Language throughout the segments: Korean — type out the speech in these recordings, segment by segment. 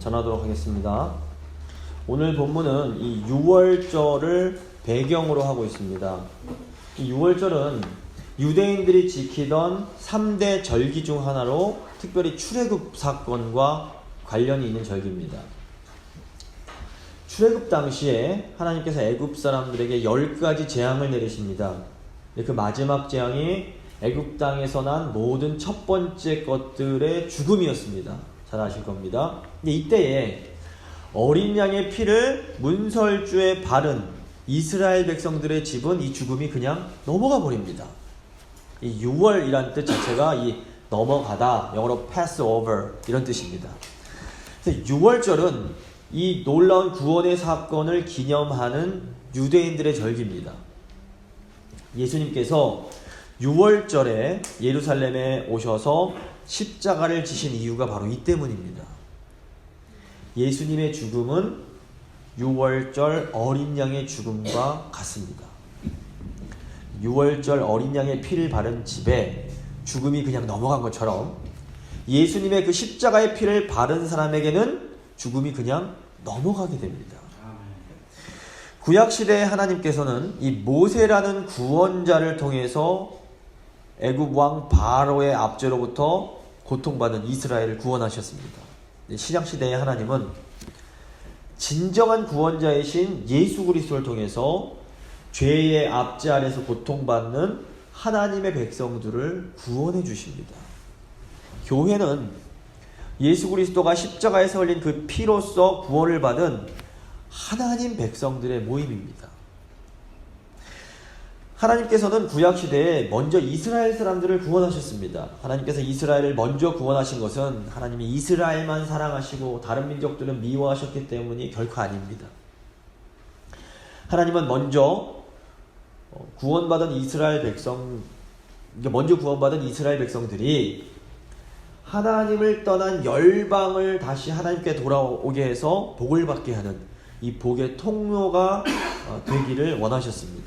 전하도록 하겠습니다. 오늘 본문은 이 6월절을 배경으로 하고 있습니다. 이 6월절은 유대인들이 지키던 3대 절기 중 하나로 특별히 출애굽 사건과 관련이 있는 절기입니다. 출애굽 당시에 하나님께서 애굽 사람들에게 열 가지 재앙을 내리십니다. 그 마지막 재앙이 애굽 땅에서 난 모든 첫 번째 것들의 죽음이었습니다. 잘 아실 겁니다. 근데 이때에 어린 양의 피를 문설주에 바른 이스라엘 백성들의 집은 이 죽음이 그냥 넘어가 버립니다. 이 6월이란 뜻 자체가 이 넘어가다 영어로 pass over 이런 뜻입니다. 그래서 6월절은 이 놀라운 구원의 사건을 기념하는 유대인들의 절기입니다. 예수님께서 6월절에 예루살렘에 오셔서 십자가를 지신 이유가 바로 이 때문입니다. 예수님의 죽음은 6월절 어린 양의 죽음과 같습니다. 6월절 어린 양의 피를 바른 집에 죽음이 그냥 넘어간 것처럼 예수님의 그 십자가의 피를 바른 사람에게는 죽음이 그냥 넘어가게 됩니다. 구약 시대에 하나님께서는 이 모세라는 구원자를 통해서 애굽 왕 바로의 압제로부터 고통받는 이스라엘을 구원하셨습니다. 신약 시대의 하나님은 진정한 구원자이신 예수 그리스도를 통해서 죄의 압제 아래서 고통받는 하나님의 백성들을 구원해 주십니다. 교회는 예수 그리스도가 십자가에서 흘린 그 피로써 구원을 받은 하나님 백성들의 모임입니다. 하나님께서는 구약 시대에 먼저 이스라엘 사람들을 구원하셨습니다. 하나님께서 이스라엘을 먼저 구원하신 것은 하나님이 이스라엘만 사랑하시고 다른 민족들은 미워하셨기 때문이 결코 아닙니다. 하나님은 먼저 구원받은 이스라엘 백성 먼저 구원받은 이스라엘 백성들이 하나님을 떠난 열방을 다시 하나님께 돌아오게 해서 복을 받게 하는 이 복의 통로가 되기를 원하셨습니다.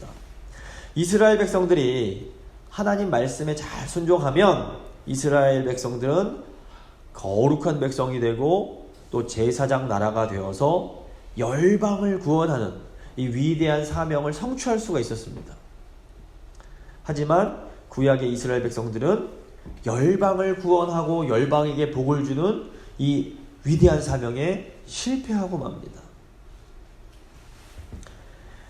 이스라엘 백성들이 하나님 말씀에 잘 순종하면 이스라엘 백성들은 거룩한 백성이 되고 또 제사장 나라가 되어서 열방을 구원하는 이 위대한 사명을 성취할 수가 있었습니다. 하지만 구약의 이스라엘 백성들은 열방을 구원하고 열방에게 복을 주는 이 위대한 사명에 실패하고 맙니다.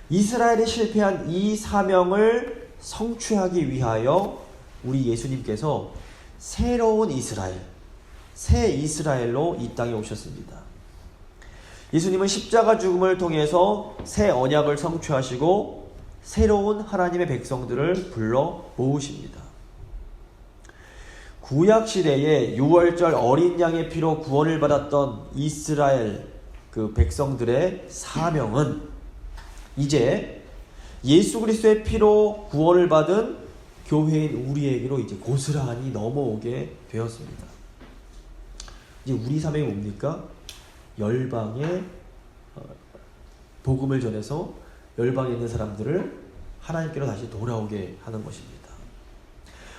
이스라엘이 실패한 이 사명을 성취하기 위하여 우리 예수님께서 새로운 이스라엘, 새 이스라엘로 이 땅에 오셨습니다. 예수님은 십자가 죽음을 통해서 새 언약을 성취하시고 새로운 하나님의 백성들을 불러 모으십니다. 구약 시대에 6월절 어린 양의 피로 구원을 받았던 이스라엘 그 백성들의 사명은 이제 예수 그리스도의 피로 구원을 받은 교회인 우리에게로 이제 고스란히 넘어오게 되었습니다. 이제 우리 사명이 뭡니까? 열방에 복음을 전해서 열방에 있는 사람들을 하나님께로 다시 돌아오게 하는 것입니다.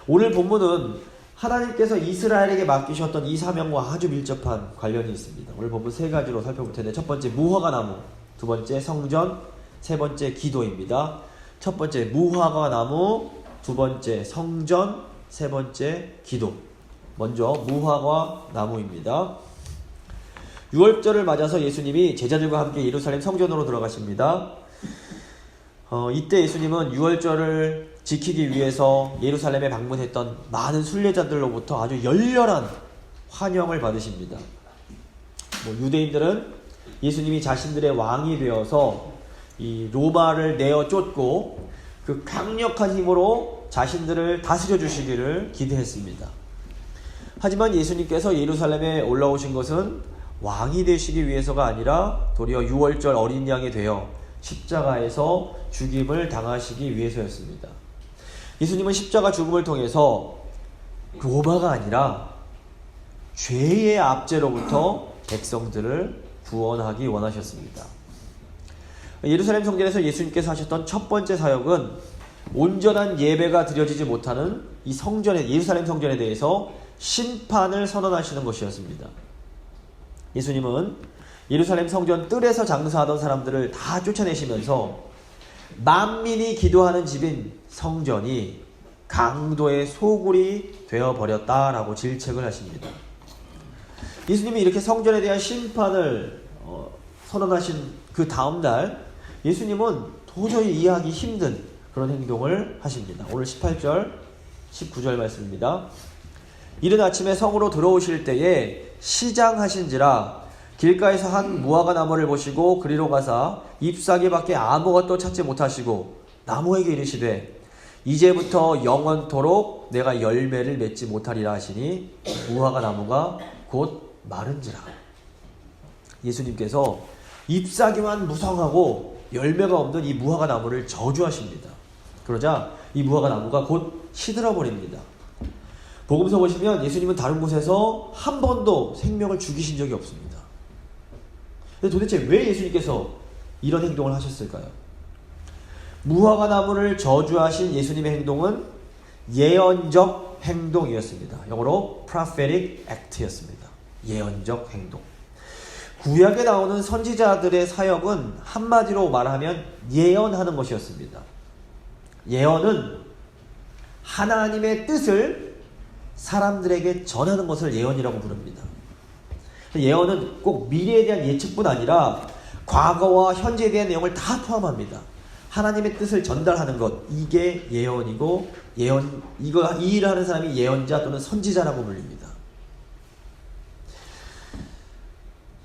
오늘 본문은 하나님께서 이스라엘에게 맡기셨던 이 사명과 아주 밀접한 관련이 있습니다. 오늘 본문 세 가지로 살펴볼 텐데 첫 번째 무화과 나무, 두 번째 성전, 세 번째 기도입니다. 첫 번째 무화과 나무, 두 번째 성전, 세 번째 기도. 먼저 무화과 나무입니다. 6월절을 맞아서 예수님이 제자들과 함께 예루살렘 성전으로 들어가십니다. 어, 이때 예수님은 6월절을 지키기 위해서 예루살렘에 방문했던 많은 순례자들로부터 아주 열렬한 환영을 받으십니다. 뭐 유대인들은 예수님이 자신들의 왕이 되어서 이 로마를 내어 쫓고 그 강력한 힘으로 자신들을 다스려 주시기를 기대했습니다. 하지만 예수님께서 예루살렘에 올라오신 것은 왕이 되시기 위해서가 아니라 도리어 6월절 어린 양이 되어 십자가에서 죽임을 당하시기 위해서였습니다. 예수님은 십자가 죽음을 통해서 로마가 아니라 죄의 압제로부터 백성들을 구원하기 원하셨습니다. 예루살렘 성전에서 예수님께서 하셨던 첫 번째 사역은 온전한 예배가 드려지지 못하는 이 성전에 예루살렘 성전에 대해서 심판을 선언하시는 것이었습니다. 예수님은 예루살렘 성전 뜰에서 장사하던 사람들을 다 쫓아내시면서 만민이 기도하는 집인 성전이 강도의 소굴이 되어 버렸다라고 질책을 하십니다. 예수님이 이렇게 성전에 대한 심판을 어, 선언하신 그 다음 날 예수님은 도저히 이해하기 힘든 그런 행동을 하십니다. 오늘 18절, 19절 말씀입니다. 이른 아침에 성으로 들어오실 때에 시장하신지라 길가에서 한 무화과 나무를 보시고 그리로 가사 잎사귀밖에 아무것도 찾지 못하시고 나무에게 이르시되 이제부터 영원토록 내가 열매를 맺지 못하리라 하시니 무화과 나무가 곧 마른지라 예수님께서 잎사귀만 무성하고 열매가 없는 이 무화과 나무를 저주하십니다. 그러자 이 무화과 나무가 곧 시들어 버립니다. 복음서 보시면 예수님은 다른 곳에서 한 번도 생명을 죽이신 적이 없습니다. 근데 도대체 왜 예수님께서 이런 행동을 하셨을까요? 무화과 나무를 저주하신 예수님의 행동은 예언적 행동이었습니다. 영어로 prophetic act였습니다. 예언적 행동. 구약에 나오는 선지자들의 사역은 한마디로 말하면 예언하는 것이었습니다. 예언은 하나님의 뜻을 사람들에게 전하는 것을 예언이라고 부릅니다. 예언은 꼭 미래에 대한 예측뿐 아니라 과거와 현재에 대한 내용을 다 포함합니다. 하나님의 뜻을 전달하는 것 이게 예언이고 예언 이거 이 일을 하는 사람이 예언자 또는 선지자라고 불립니다.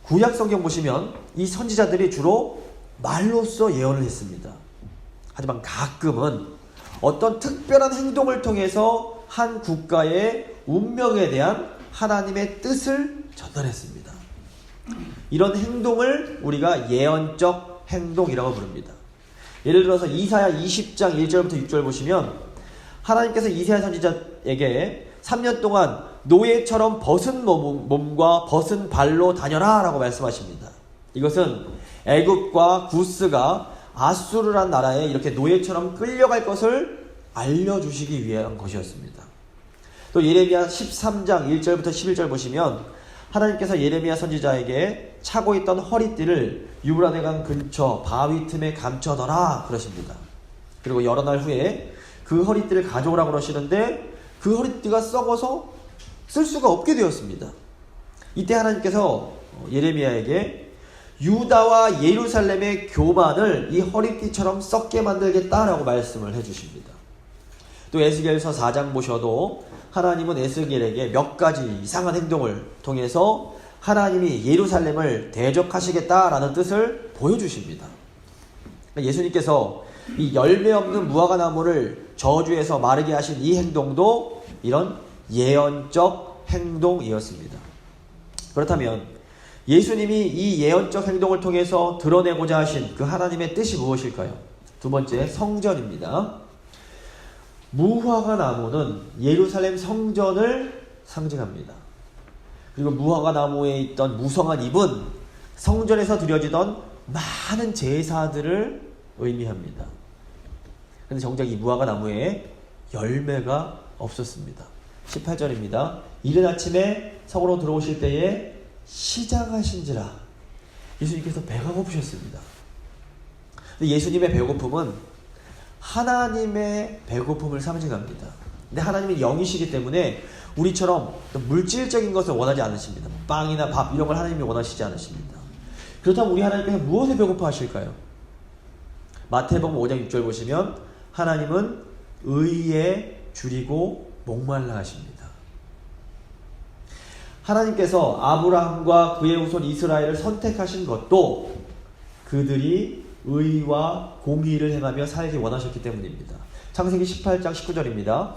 구약 성경 보시면 이 선지자들이 주로 말로써 예언을 했습니다. 하지만 가끔은 어떤 특별한 행동을 통해서 한 국가의 운명에 대한 하나님의 뜻을 전달했습니다. 이런 행동을 우리가 예언적 행동이라고 부릅니다. 예를 들어서 이사야 20장 1절부터 6절 보시면 하나님께서 이사야 선지자에게 3년 동안 노예처럼 벗은 몸 과 벗은 발로 다녀라 라고 말씀하십니다. 이것은 애굽과 구스가 아수르란 나라에 이렇게 노예처럼 끌려갈 것을 알려주시기 위한 것이었습니다. 또 예레미야 13장 1절부터 11절 보시면 하나님께서 예레미야 선지자에게 차고 있던 허리띠를 유브라데강 근처 바위 틈에 감춰더라 그러십니다. 그리고 여러 날 후에 그 허리띠를 가져오라 그러시는데 그 허리띠가 썩어서 쓸 수가 없게 되었습니다. 이때 하나님께서 예레미야에게 유다와 예루살렘의 교만을 이 허리띠처럼 썩게 만들겠다라고 말씀을 해주십니다. 또 에스겔서 4장 보셔도 하나님은 에스겔에게 몇 가지 이상한 행동을 통해서 하나님이 예루살렘을 대적하시겠다라는 뜻을 보여주십니다. 예수님께서 이 열매 없는 무화과 나무를 저주해서 마르게 하신 이 행동도 이런 예언적 행동이었습니다. 그렇다면 예수님이 이 예언적 행동을 통해서 드러내고자 하신 그 하나님의 뜻이 무엇일까요? 두 번째, 성전입니다. 무화과 나무는 예루살렘 성전을 상징합니다. 그리고 무화과 나무에 있던 무성한 잎은 성전에서 드려지던 많은 제사들을 의미합니다. 그런데 정작 이 무화과 나무에 열매가 없었습니다. 18절입니다. 이른 아침에 성으로 들어오실 때에 시장하신지라 예수님께서 배가 고프셨습니다. 예수님의 배고픔은 하나님의 배고픔을 상징합니다. 근데 하나님은 영이시기 때문에 우리처럼 물질적인 것을 원하지 않으십니다. 빵이나 밥 이런 걸 하나님이 원하시지 않으십니다. 그렇다면 우리 하나님께서 무엇에 배고파 하실까요? 마태복음 5장 6절 보시면 하나님은 의에 줄이고 목말라 하십니다. 하나님께서 아브라함과 그의 후손 이스라엘을 선택하신 것도 그들이 의와 공의를 행하며 살기 원하셨기 때문입니다. 창세기 18장 19절입니다.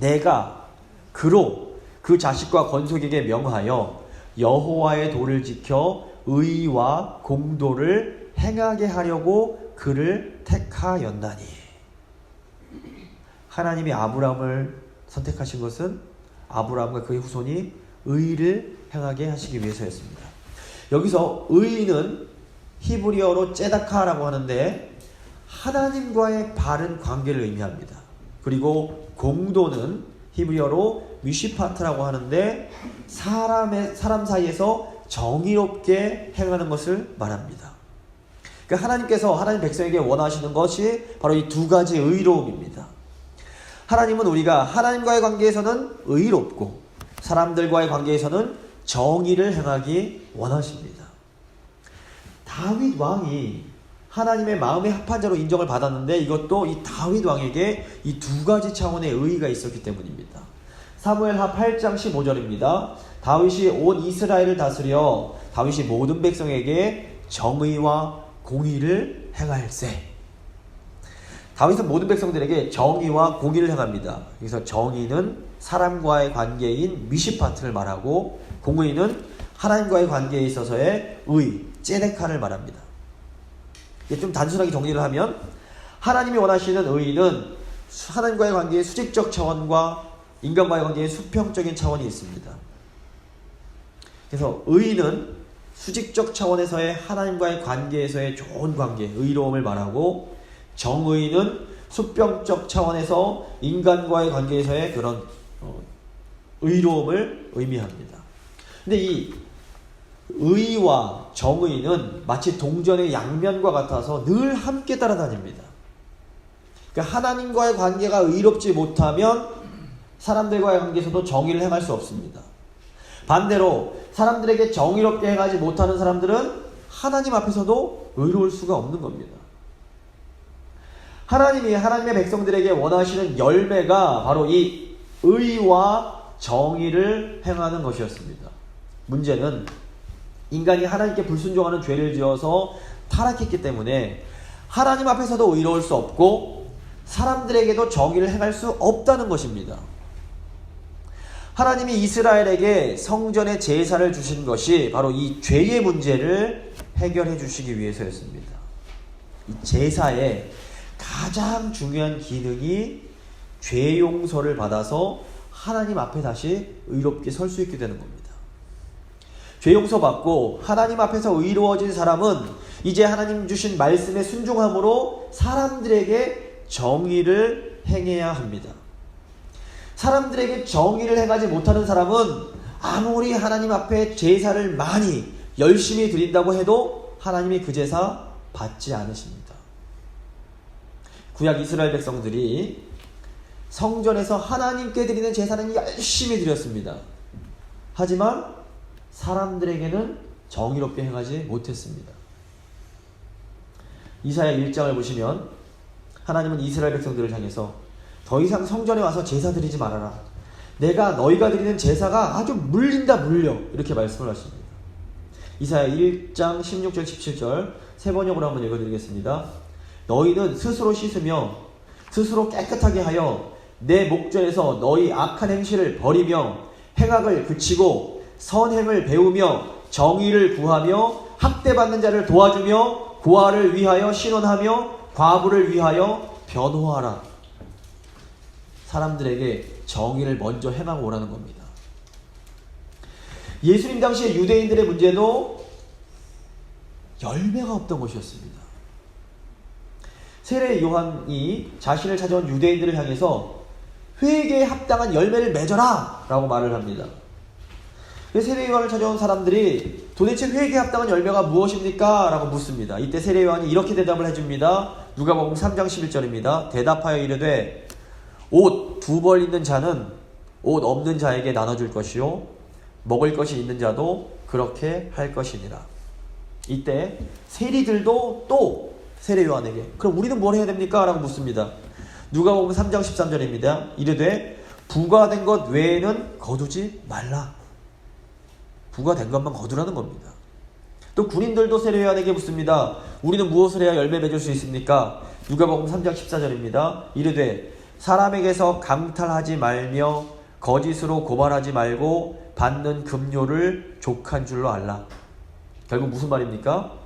내가 그로 그 자식과 건속에게 명하여 여호와의 도를 지켜 의와 공도를 행하게 하려고 그를 택하였나니 하나님이 아브라함을 선택하신 것은 아브라함과 그의 후손이 의를 행하게 하시기 위해서였습니다. 여기서 의는 히브리어로 째다카라고 하는데 하나님과의 바른 관계를 의미합니다. 그리고 공도는 히브리어로 미시파트라고 하는데 사람의 사람 사이에서 정의롭게 행하는 것을 말합니다. 그러니까 하나님께서 하나님 백성에게 원하시는 것이 바로 이 두 가지 의로움입니다. 하나님은 우리가 하나님과의 관계에서는 의롭고 사람들과의 관계에서는 정의를 행하기 원하십니다. 다윗 왕이 하나님의 마음의 합판자로 인정을 받았는데 이것도 이 다윗 왕에게 이 두 가지 차원의 의의가 있었기 때문입니다. 사무엘하 8장 15절입니다. 다윗이 온 이스라엘을 다스려 다윗이 모든 백성에게 정의와 공의를 행할세. 다윗은 모든 백성들에게 정의와 공의를 행합니다. 그래서 정의는 사람과의 관계인 미시파트를 말하고 공의는 하나님과의 관계에 있어서의 의, 제데카를 말합니다. 좀 단순하게 정리를 하면 하나님이 원하시는 의의는 하나님과의 관계의 수직적 차원과 인간과의 관계의 수평적인 차원이 있습니다. 그래서 의의는 수직적 차원에서의 하나님과의 관계에서의 좋은 관계, 의로움을 말하고 정의는 수평적 차원에서 인간과의 관계에서의 그런 어, 의로움을 의미합니다. 근데 이 의와 정의는 마치 동전의 양면과 같아서 늘 함께 따라다닙니다. 그러니까 하나님과의 관계가 의롭지 못하면 사람들과의 관계에서도 정의를 행할 수 없습니다. 반대로 사람들에게 정의롭게 행하지 못하는 사람들은 하나님 앞에서도 의로울 수가 없는 겁니다. 하나님이 하나님의 백성들에게 원하시는 열매가 바로 이 의와 정의를 행하는 것이었습니다. 문제는 인간이 하나님께 불순종하는 죄를 지어서 타락했기 때문에 하나님 앞에서도 의로울 수 없고 사람들에게도 정의를 행할 수 없다는 것입니다. 하나님이 이스라엘에게 성전의 제사를 주신 것이 바로 이 죄의 문제를 해결해 주시기 위해서였습니다. 이 제사의 가장 중요한 기능이 죄 용서를 받아서 하나님 앞에 다시 의롭게 설 수 있게 되는 겁니다. 죄 용서 받고 하나님 앞에서 의로워진 사람은 이제 하나님 주신 말씀에 순종함으로 사람들에게 정의를 행해야 합니다. 사람들에게 정의를 행하지 못하는 사람은 아무리 하나님 앞에 제사를 많이 열심히 드린다고 해도 하나님이 그 제사 받지 않으십니다. 구약 이스라엘 백성들이 성전에서 하나님께 드리는 제사는 열심히 드렸습니다. 하지만 사람들에게는 정의롭게 행하지 못했습니다. 이사야 1장을 보시면 하나님은 이스라엘 백성들을 향해서 더 이상 성전에 와서 제사 드리지 말아라. 내가 너희가 드리는 제사가 아주 물린다 물려 이렇게 말씀을 하십니다. 이사야 1장 16절 17절 세 번역으로 한번 읽어드리겠습니다. 너희는 스스로 씻으며 스스로 깨끗하게 하여 내 목전에서 너희 악한 행실을 버리며 행악을 그치고 선행을 배우며 정의를 구하며 학대받는 자를 도와주며 고아를 위하여 신원하며 과부를 위하여 변호하라. 사람들에게 정의를 먼저 행하고 오라는 겁니다. 예수님 당시의 유대인들의 문제도 열매가 없던 것이었습니다. 세례 요한이 자신을 찾아온 유대인들을 향해서 회개에 합당한 열매를 맺어라! 라고 말을 합니다. 세례 요한을 찾아온 사람들이 도대체 회개에 합당한 열매가 무엇입니까? 라고 묻습니다. 이때 세례 요한이 이렇게 대답을 해줍니다. 누가복음 3장 11절입니다. 대답하여 이르되 옷 두 벌 있는 자는 옷 없는 자에게 나눠줄 것이요 먹을 것이 있는 자도 그렇게 할 것이니라. 이때 세리들도 또 세례 요한에게 그럼 우리는 뭘 해야 됩니까? 라고 묻습니다. 누가복음 3장 13절입니다. 이르되 부과된 것 외에는 거두지 말라. 부과된 것만 거두라는 겁니다. 또 군인들도 세례 요한에게 묻습니다. 우리는 무엇을 해야 열매 맺을 수 있습니까? 누가복음 3장 14절입니다. 이르되 사람에게서 강탈하지 말며 거짓으로 고발하지 말고 받는 급료를 족한 줄로 알라. 결국 무슨 말입니까?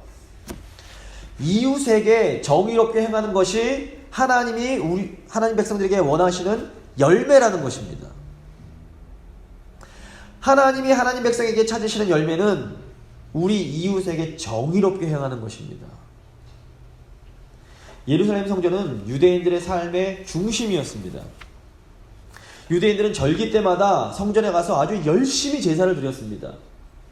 이웃에게 정의롭게 행하는 것이 하나님이 우리 하나님 백성들에게 원하시는 열매라는 것입니다. 하나님이 하나님 백성에게 찾으시는 열매는 우리 이웃에게 정의롭게 행하는 것입니다. 예루살렘 성전은 유대인들의 삶의 중심이었습니다. 유대인들은 절기 때마다 성전에 가서 아주 열심히 제사를 드렸습니다.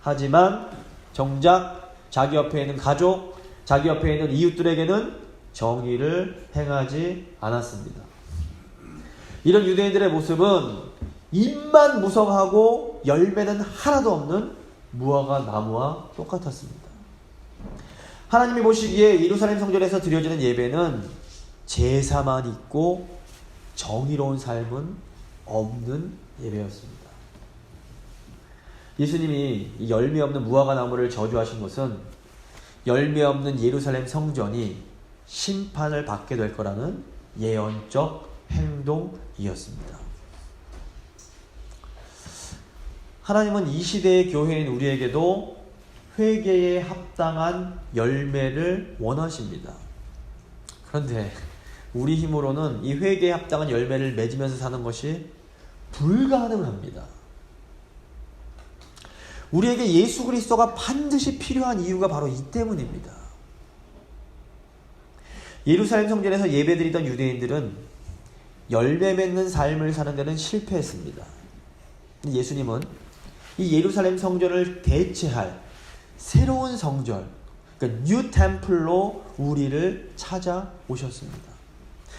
하지만 정작 자기 옆에 있는 가족, 자기 옆에 있는 이웃들에게는 정의를 행하지 않았습니다. 이런 유대인들의 모습은 입만 무성하고 열매는 하나도 없는 무화과 나무와 똑같았습니다. 하나님이 보시기에 예루살렘 성전에서 드려지는 예배는 제사만 있고 정의로운 삶은 없는 예배였습니다. 예수님이 이 열매 없는 무화과 나무를 저주하신 것은 열매 없는 예루살렘 성전이 심판을 받게 될 거라는 예언적 행동이었습니다. 하나님은 이 시대의 교회인 우리에게도 회개에 합당한 열매를 원하십니다. 그런데 우리 힘으로는 이 회개에 합당한 열매를 맺으면서 사는 것이 불가능합니다. 우리에게 예수 그리스도가 반드시 필요한 이유가 바로 이 때문입니다. 예루살렘 성전에서 예배드리던 유대인들은 열매 맺는 삶을 사는 데는 실패했습니다. 예수님은 이 예루살렘 성전을 대체할 새로운 성전, 그러니까 뉴 템플로 우리를 찾아오셨습니다.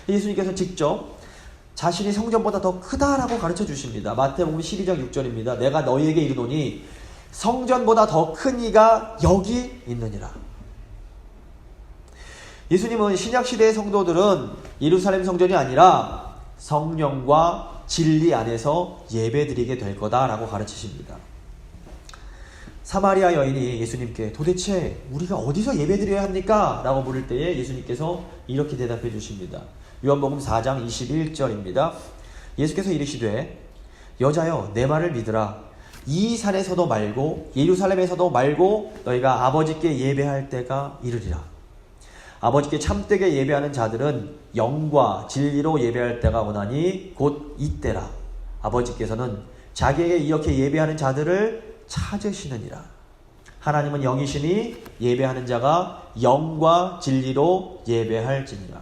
예수님께서 직접 자신이 성전보다 더 크다라고 가르쳐 주십니다. 마태복음 12장 6절입니다. 내가 너희에게 이르노니 성전보다 더 큰 이가 여기 있느니라. 예수님은 신약 시대의 성도들은 예루살렘 성전이 아니라 성령과 진리 안에서 예배 드리게 될 거다라고 가르치십니다. 사마리아 여인이 예수님께 도대체 우리가 어디서 예배 드려야 합니까? 라고 물을 때에 예수님께서 이렇게 대답해 주십니다. 요한복음 4장 21절입니다. 예수께서 이르시되 여자여 내 말을 믿으라 이 산에서도 말고 예루살렘에서도 말고 너희가 아버지께 예배할 때가 이르리라. 아버지께 참되게 예배하는 자들은 영과 진리로 예배할 때가 오나니 곧 이때라. 아버지께서는 자기에게 이렇게 예배하는 자들을 찾으시느니라. 하나님은 영이시니 예배하는 자가 영과 진리로 예배할지니라.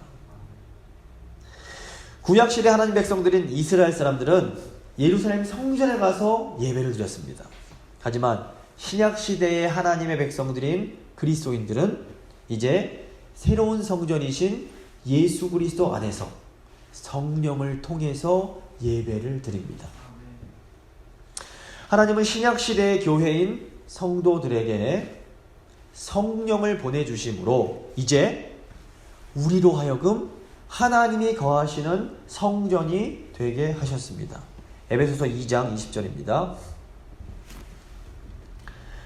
구약 시대 하나님 백성들인 이스라엘 사람들은 예루살렘 성전에 가서 예배를 드렸습니다. 하지만 신약 시대의 하나님의 백성들인 그리스도인들은 이제 새로운 성전이신 예수 그리스도 안에서 성령을 통해서 예배를 드립니다. 하나님은 신약 시대의 교회인 성도들에게 성령을 보내 주심으로 이제 우리로 하여금 하나님이 거하시는 성전이 되게 하셨습니다. 에베소서 2장 20절입니다.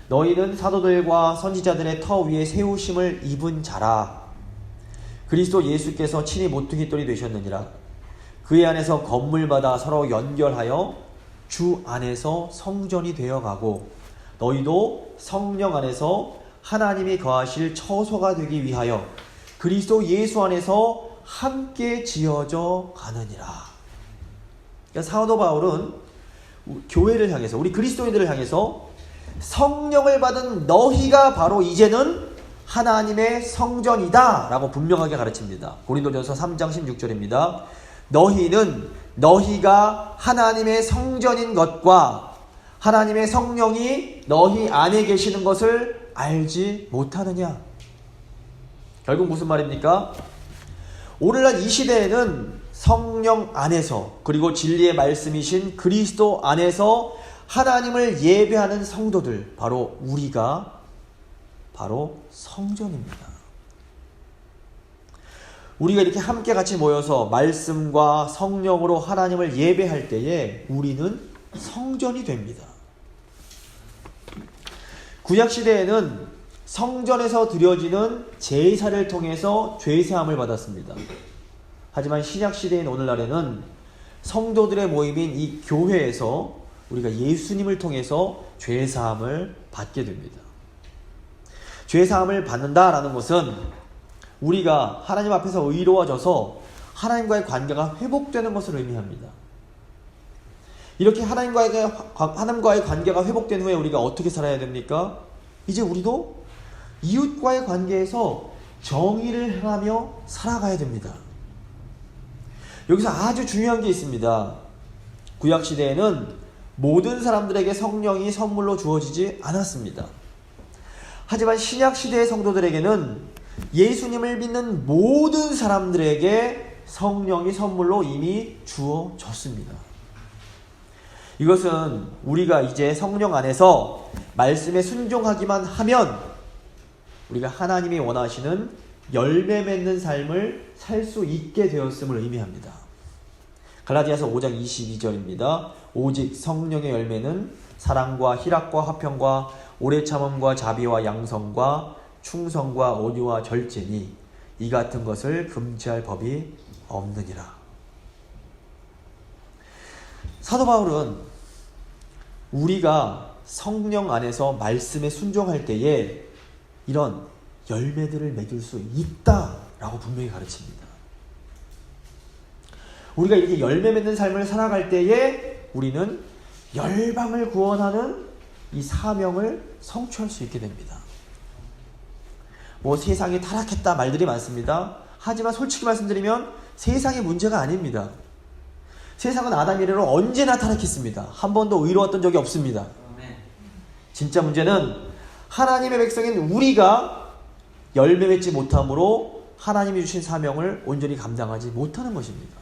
너희는 사도들과 선지자들의 터 위에 세우심을 입은 자라. 그리스도 예수께서 친히 모퉁이 돌이 되셨느니라. 그의 안에서 건물마다 서로 연결하여 주 안에서 성전이 되어가고 너희도 성령 안에서 하나님이 거하실 처소가 되기 위하여 그리스도 예수 안에서 함께 지어져 가느니라. 그러니까 사도 바울은 교회를 향해서 우리 그리스도인들을 향해서 성령을 받은 너희가 바로 이제는 하나님의 성전이다라고 분명하게 가르칩니다. 고린도전서 3장 16절입니다. 너희는 너희가 하나님의 성전인 것과 하나님의 성령이 너희 안에 계시는 것을 알지 못하느냐? 결국 무슨 말입니까? 오늘날 이 시대에는 성령 안에서 그리고 진리의 말씀이신 그리스도 안에서 하나님을 예배하는 성도들 바로 우리가 바로 성전입니다. 우리가 이렇게 함께 같이 모여서 말씀과 성령으로 하나님을 예배할 때에 우리는 성전이 됩니다. 구약 시대에는 성전에서 드려지는 제사를 통해서 죄 사함을 받았습니다. 하지만 신약 시대인 오늘날에는 성도들의 모임인 이 교회에서 우리가 예수님을 통해서 죄 사함을 받게 됩니다. 죄 사함을 받는다라는 것은 우리가 하나님 앞에서 의로워져서 하나님과의 관계가 회복되는 것을 의미합니다. 이렇게 하나님과의, 하나님과의 관계가 회복된 후에 우리가 어떻게 살아야 됩니까? 이제 우리도 이웃과의 관계에서 정의를 행하며 살아가야 됩니다. 여기서 아주 중요한 게 있습니다. 구약 시대에는 모든 사람들에게 성령이 선물로 주어지지 않았습니다. 하지만 신약 시대의 성도들에게는 예수님을 믿는 모든 사람들에게 성령이 선물로 이미 주어졌습니다. 이것은 우리가 이제 성령 안에서 말씀에 순종하기만 하면 우리가 하나님이 원하시는 열매 맺는 삶을 살 수 있게 되었음을 의미합니다. 갈라디아서 5장 22절입니다. 오직 성령의 열매는 사랑과 희락과 화평과 오래 참음과 자비와 양성과 충성과 온유와 절제니 이 같은 것을 금지할 법이 없느니라. 사도 바울은 우리가 성령 안에서 말씀에 순종할 때에 이런 열매들을 맺을 수 있다라고 분명히 가르칩니다. 우리가 이렇게 열매 맺는 삶을 살아갈 때에 우리는 열방을 구원하는 이 사명을 성취할 수 있게 됩니다. 뭐 세상이 타락했다 말들이 많습니다. 하지만 솔직히 말씀드리면 세상의 문제가 아닙니다. 세상은 아담 이래로 언제나 타락했습니다. 한 번도 의로웠던 적이 없습니다. 진짜 문제는 하나님의 백성인 우리가 열매 맺지 못함으로 하나님이 주신 사명을 온전히 감당하지 못하는 것입니다.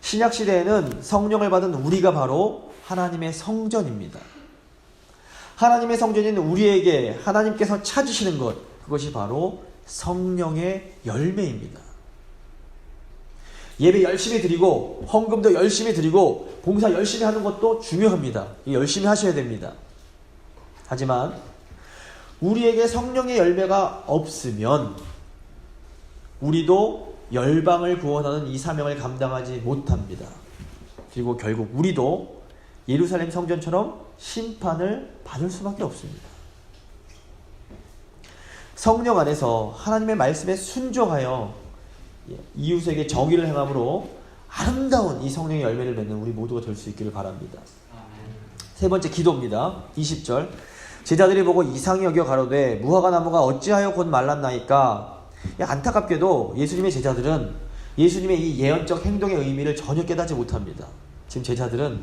신약 시대에는 성령을 받은 우리가 바로 하나님의 성전입니다. 하나님의 성전인 우리에게 하나님께서 찾으시는 것, 그것이 바로 성령의 열매입니다. 예배 열심히 드리고, 헌금도 열심히 드리고, 봉사 열심히 하는 것도 중요합니다. 열심히 하셔야 됩니다. 하지만, 우리에게 성령의 열매가 없으면, 우리도 열방을 구원하는 이 사명을 감당하지 못합니다. 그리고 결국 우리도 예루살렘 성전처럼 심판을 받을 수밖에 없습니다. 성령 안에서 하나님의 말씀에 순종하여 이웃에게 정의를 행함으로 아름다운 이 성령의 열매를 맺는 우리 모두가 될 수 있기를 바랍니다. 세 번째 기도입니다. 20절. 제자들이 보고 이상히 여겨 가로되 무화과 나무가 어찌하여 곧 말랐나이까 안타깝게도 예수님의 제자들은 예수님의 이 예언적 행동의 의미를 전혀 깨닫지 못합니다. 지금 제자들은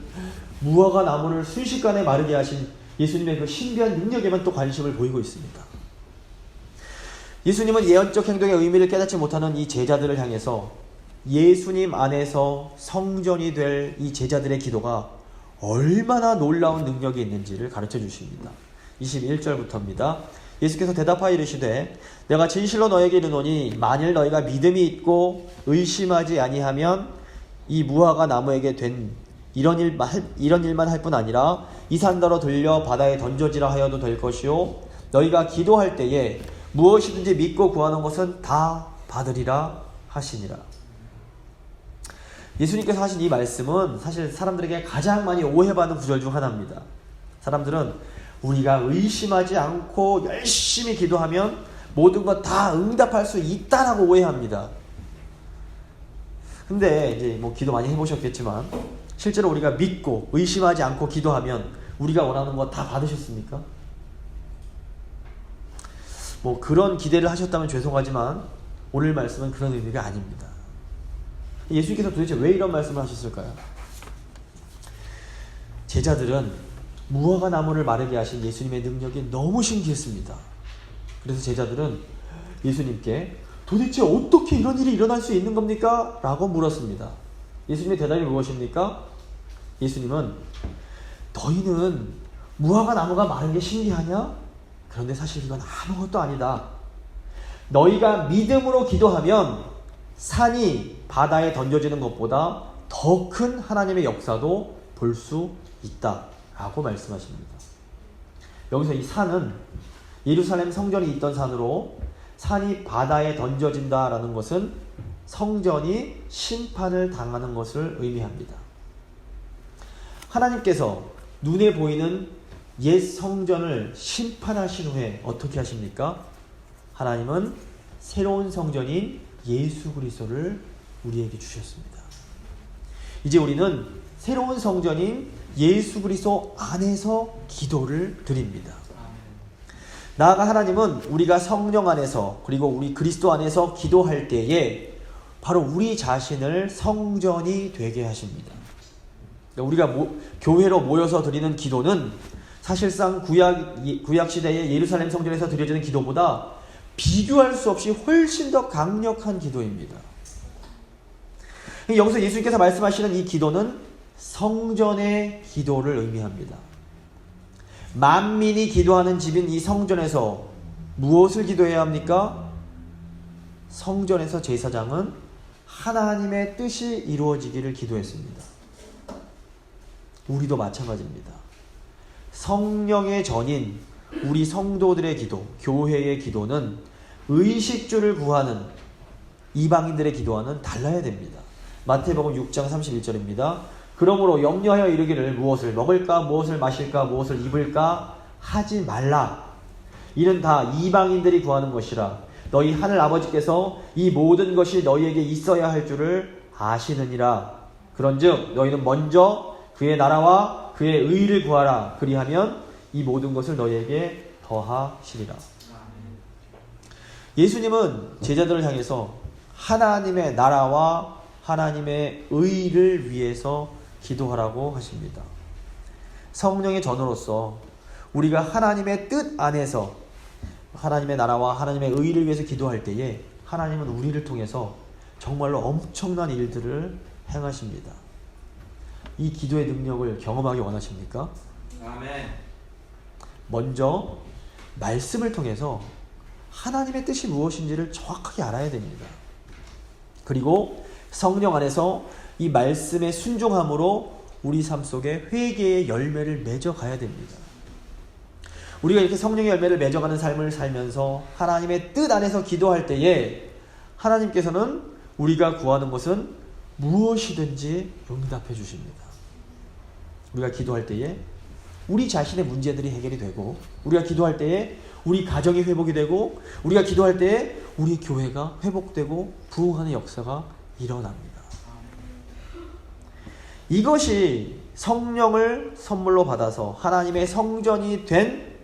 무화과 나무를 순식간에 마르게 하신 예수님의 그 신비한 능력에만 또 관심을 보이고 있습니다. 예수님은 예언적 행동의 의미를 깨닫지 못하는 이 제자들을 향해서 예수님 안에서 성전이 될 이 제자들의 기도가 얼마나 놀라운 능력이 있는지를 가르쳐 주십니다. 21절부터입니다. 예수께서 대답하여 이르시되 내가 진실로 너에게 이르노니 만일 너희가 믿음이 있고 의심하지 아니하면 이 무화과 나무에게 된 이런 일만 이런 일만 할 뿐 아니라 이 산더러 들려 바다에 던져지라 하여도 될 것이요 너희가 기도할 때에 무엇이든지 믿고 구하는 것은 다 받으리라 하시니라. 예수님께서 하신 이 말씀은 사실 사람들에게 가장 많이 오해받는 구절 중 하나입니다. 사람들은 우리가 의심하지 않고 열심히 기도하면 모든 것 다 응답할 수 있다라고 오해합니다. 근데 이제 뭐 기도 많이 해보셨겠지만 실제로 우리가 믿고 의심하지 않고 기도하면 우리가 원하는 거 다 받으셨습니까? 뭐 그런 기대를 하셨다면 죄송하지만 오늘 말씀은 그런 의미가 아닙니다. 예수님께서 도대체 왜 이런 말씀을 하셨을까요? 제자들은 무화과 나무를 마르게 하신 예수님의 능력이 너무 신기했습니다. 그래서 제자들은 예수님께 도대체 어떻게 이런 일이 일어날 수 있는 겁니까? 라고 물었습니다. 예수님의 대답이 무엇입니까? 예수님은 너희는 무화과 나무가 마른 게 신기하냐? 그런데 사실 이건 아무것도 아니다. 너희가 믿음으로 기도하면 산이 바다에 던져지는 것보다 더 큰 하나님의 역사도 볼 수 있다. 라고 말씀하십니다. 여기서 이 산은 예루살렘 성전이 있던 산으로 산이 바다에 던져진다라는 것은 성전이 심판을 당하는 것을 의미합니다. 하나님께서 눈에 보이는 옛 성전을 심판하신 후에 어떻게 하십니까? 하나님은 새로운 성전인 예수 그리스도를 우리에게 주셨습니다. 이제 우리는 새로운 성전인 예수 그리스도 안에서 기도를 드립니다. 나아가 하나님은 우리가 성령 안에서 그리고 우리 그리스도 안에서 기도할 때에 바로 우리 자신을 성전이 되게 하십니다. 그러니까 우리가 모- 교회로 모여서 드리는 기도는 사실상 구약 구약 시대의 예루살렘 성전에서 드려지는 기도보다 비교할 수 없이 훨씬 더 강력한 기도입니다. 여기서 예수님께서 말씀하시는 이 기도는 성전의 기도를 의미합니다. 만민이 기도하는 집인 이 성전에서 무엇을 기도해야 합니까? 성전에서 제사장은 하나님의 뜻이 이루어지기를 기도했습니다. 우리도 마찬가지입니다. 성령의 전인 우리 성도들의 기도, 교회의 기도는 의식주를 구하는 이방인들의 기도와는 달라야 됩니다. 마태복음 6장 31절입니다. 그러므로 염려하여 이르기를 무엇을 먹을까 무엇을 마실까 무엇을 입을까 하지 말라. 이는 다 이방인들이 구하는 것이라. 너희 하늘 아버지께서 이 모든 것이 너희에게 있어야 할 줄을 아시느니라. 그런즉 너희는 먼저 그의 나라와 그의 의를 구하라. 그리하면 이 모든 것을 너희에게 더하시리라. 예수님은 제자들을 향해서 하나님의 나라와 하나님의 의를 위해서 기도하라고 하십니다. 성령의 전으로서 우리가 하나님의 뜻 안에서 하나님의 나라와 하나님의 의를 위해서 기도할 때에 하나님은 우리를 통해서 정말로 엄청난 일들을 행하십니다. 이 기도의 능력을 경험하기 원하십니까? 아멘. 먼저 말씀을 통해서 하나님의 뜻이 무엇인지를 정확하게 알아야 됩니다. 그리고 성령 안에서 이 말씀에 순종함으로 우리 삶 속에 회개의 열매를 맺어 가야 됩니다. 우리가 이렇게 성령의 열매를 맺어가는 삶을 살면서 하나님의 뜻 안에서 기도할 때에 하나님께서는 우리가 구하는 것은 무엇이든지 응답해 주십니다. 우리가 기도할 때에 우리 자신의 문제들이 해결이 되고 우리가 기도할 때에 우리 가정이 회복이 되고 우리가 기도할 때에 우리 교회가 회복되고 부흥하는 역사가 일어납니다. 이것이 성령을 선물로 받아서 하나님의 성전이 된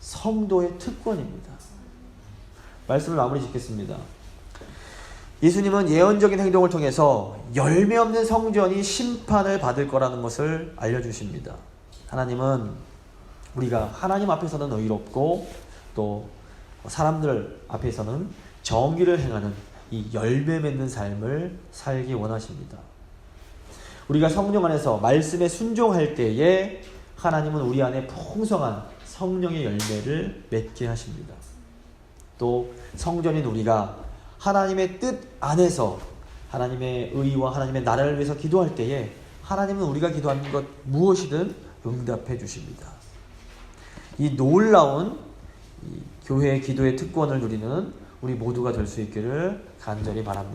성도의 특권입니다. 말씀을 마무리 짓겠습니다. 예수님은 예언적인 행동을 통해서 열매 없는 성전이 심판을 받을 거라는 것을 알려주십니다. 하나님은 우리가 하나님 앞에서는 의롭고 또 사람들 앞에서는 정의를 행하는 이 열매 맺는 삶을 살기 원하십니다. 우리가 성령 안에서 말씀에 순종할 때에 하나님은 우리 안에 풍성한 성령의 열매를 맺게 하십니다. 또 성전인 우리가 하나님의 뜻 안에서 하나님의 의와 하나님의 나라를 위해서 기도할 때에 하나님은 우리가 기도하는 것 무엇이든 응답해 주십니다. 이 놀라운 이 교회의 기도의 특권을 누리는 우리 모두가 될 수 있기를 간절히 바랍니다.